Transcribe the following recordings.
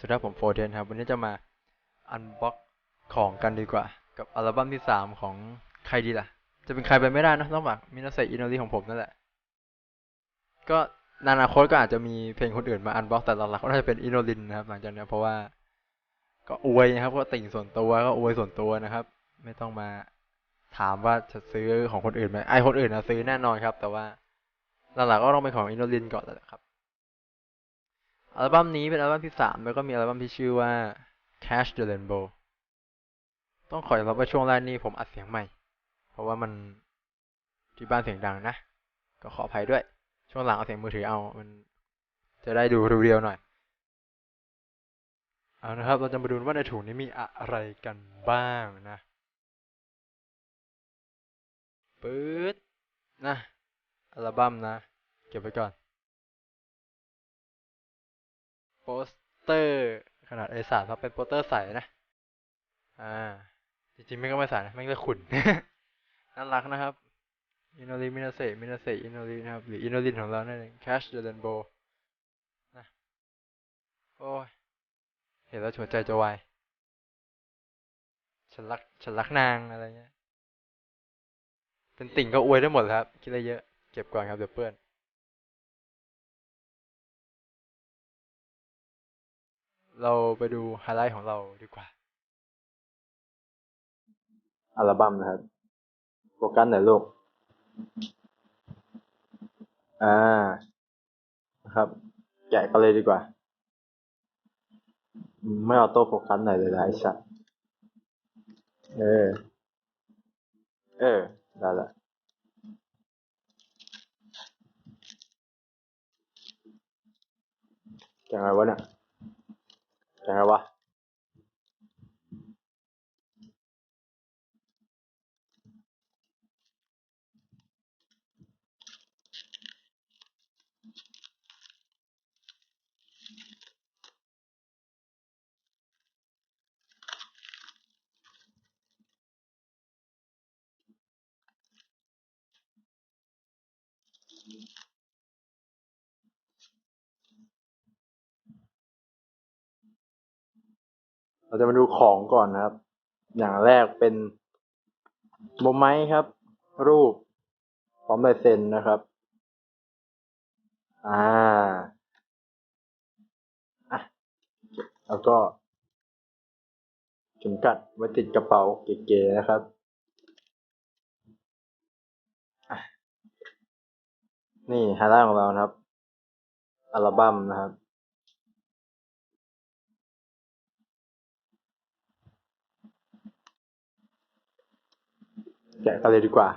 สวัสดีครับผมโฟเทนครับ วันนี้จะมาอันบ็อกของกันดีกว่า กับอัลบั้มที่สามของใครดีล่ะ จะเป็นใครไปไม่ได้นะต้องแบบมินาเซอินโนริของผมนั่นแหละ ก็นอนาคตก็อาจจะมีเพลงคนอื่นมาอันบ็อกแต่หลักๆก็น่าจะเป็นอินโนรินนะครับ หลังจากนี้เพราะว่าก็อวยนะครับก็ติ่งส่วนตัวก็อวยส่วนตัวนะครับ ไม่ต้องมาถามว่าจะซื้อของคนอื่นไหมไอคนอื่นนะซื้อแน่นอนครับ แต่ว่าหลักๆก็ต้องเป็นของอินโนรินก่อนแหละครับ อัลบั้มนี้เป็นอัลบั้มที่สามแล้วก็มีอัลบั้มที่ชื่อว่า Cash the Rainbow ต้องขอยอมรับว่าช่วงแรกนี่ผมอัดเสียงใหม่ เพราะว่ามันที่บ้านเสียงดังนะ ก็ขออภัยด้วย ช่วงหลังเอาเสียงมือถือเอา มันจะได้ดูเรียวๆหน่อย เอานะครับ เราจะมาดูว่าในถุงนี้มีอะไรกันบ้างนะปื๊ดนะ อัลบั้มนะ เก็บไว้ก่อน ปสเตอร์ ขนาด A3 ครับเป็นโปสเตอร์ใสนะ อ่า จริงๆไม่ก็ไม่ใสนะไม่ก็ขุ่นน่ารักนะครับอินโนริมินาเซมินาเซอินโนรินะครับ หรืออินโนรินของเรานั่นเอง Cash the Rainbow นะโอ้ย เห็นแล้วหัวใจจะวายฉันรักฉันรักนางอะไรเงี้ยเป็นติ่งก็อวยได้หมดครับ คิดอะไรเยอะ เก็บก่อนครับเดี๋ยวเปื้อน เราไปดูไฮไลท์ของเราดีกว่า อัลบั้มนะครับโฟกัสหนลูก อ่า นะครับ แกะกันเลยดีกว่า ไม่ออโต้โฟกัสไหนเลยนะไอ้สัตว์ เออ เออ ได้ละแกะไงวะเนี่ย แกะไงว เราจะมาดูของก่อนนะครับ อย่างแรกเป็นโมไม้ครับ รูปพร้อมลายเซ็นนะครับ อ่าอะแล้วก็เข็มกัดไว้ติดกระเป๋าเก๋ๆนะครับ นี่ฮไลท์ของเรานะครับ อัลบั้มนะครับ แกะกันเลยดีกว่า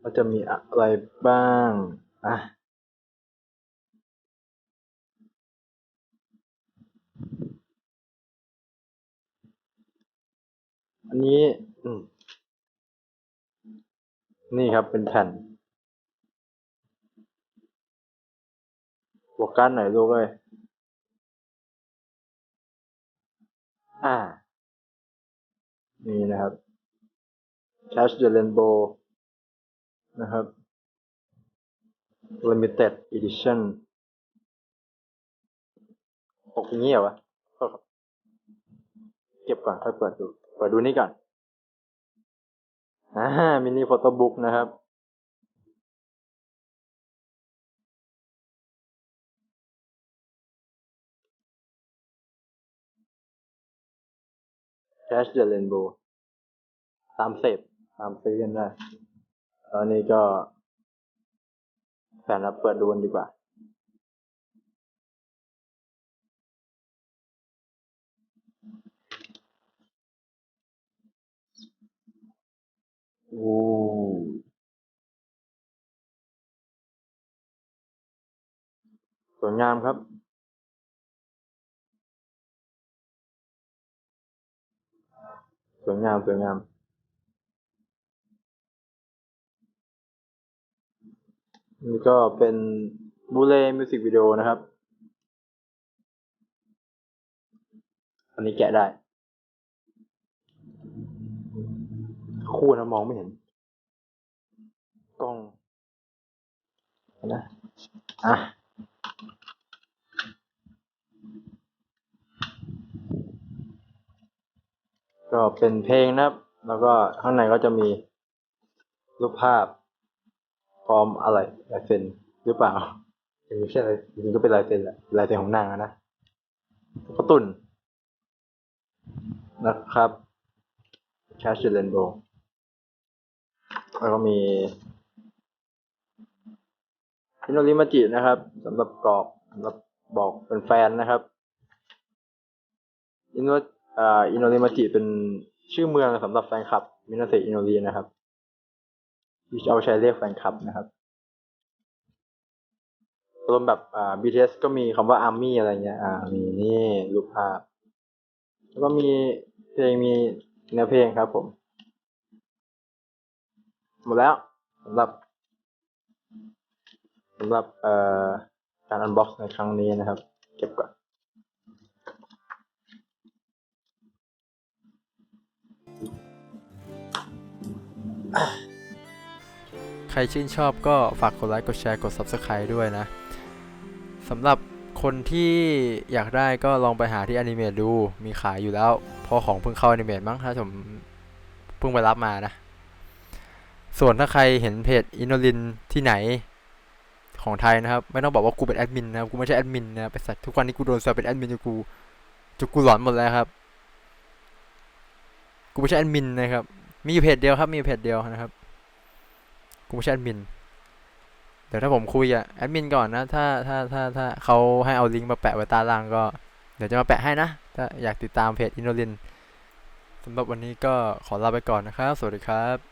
ว่าจะมีอะไรบ้างอะอันนี้นี่ครับเป็นแผ่นโฟกัสหน่อยลูกเลย อ่า นี่นะครับ Cash the Rainbow นะครับ Limited Edition ปกอย่างนี้เหรอวะเก็บก่อนค่อยเปิดดู เปิดดูนี่ก่อนอ่ามินิโฟโต้บุ๊กนะครับ Cash the Rainbow ตามเสพตามซื้อกันได้ตอนนี้ก็แฟนรับเปิดดูกันดีกว่าโอ้สวยงามครับ วยงามสวยงาม นี่ก็เป็นบูเล่มิวสิกวิดีโอนะครับ อันนี้แกะได้ คู่นะมองไม่เห็น กล้องนะอะ ก็เป็นเพลงนะครับ แล้วก็ข้างในก็จะมีรูปภาพพร้อมอะไรลายเซ็นหรือเปล่าไม่ใช่อะไรจริงๆก็เป็นลายเซ็นแหละลายเซ็นของนางนะก็ตุ่นนะครับแคชเชนโบแล้วก็มีอินโนริมาจินะครับสำหรับกรอกสำหรับบอกเป็นแฟนนะครับอินโน อินโนริมาจิเป็นชื่อเมืองสำหรับแฟนคลับมินาเซอินโนรินะครับที่เอาใช้เรียกแฟนคลับนะครับรวมแบบอ่า BTS ก็มีคำว่า Army อะไรเงี้ย อ่า มีนี่รูปภาพ แล้วก็มีเพลงมีเนื้อเพลงครับผม หมดแล้วสำหรับสำหรับเอ่อการอันบ็อกซ์ในครั้งนี้นะครับ เก็บก่อน ใครชื่นชอบก็ฝากกดไลค์กดแชร์กด Subscribe ด้วยนะสำหรับคนที่อยากได้ก็ลองไปหาที่อนิเมตดูมีขายอยู่แล้วพราะของเพิ่งเข้าอนิเมตมั้งถ้าผมเพิ่งไปรับมานะ ส่วนถ้าใครเห็นเพจอินโนลินที่ไหนของไทยนะครับ ไม่ต้องบอกว่ากูเป็นแอดมินนะครับกูไม่ใช่แอดมินนะไปสัตว์ทุกวันนี้กูโดนแซวเป็นแอดมินจนกูจนกูหลอนหมดแล้วครับ กูไม่ใช่แอดมินนะครับ มีอยู่เพจเดียวครับ มีอยู่เพจเดียวนะครับกูไม่ใช่แอดมิน เดี๋ยวถ้าผมคุยอะแอดมินก่อนนะ ถ้าถ้าถ้าถ้าเขาให้เอาลิงก์มาแปะไว้ตาล่างก็ เดี๋ยวจะมาแปะให้นะ ถ้าอยากติดตามเพจอินโนลินสำหรับวันนี้ก็ขอลาไปก่อนนะครับ สวัสดีครับ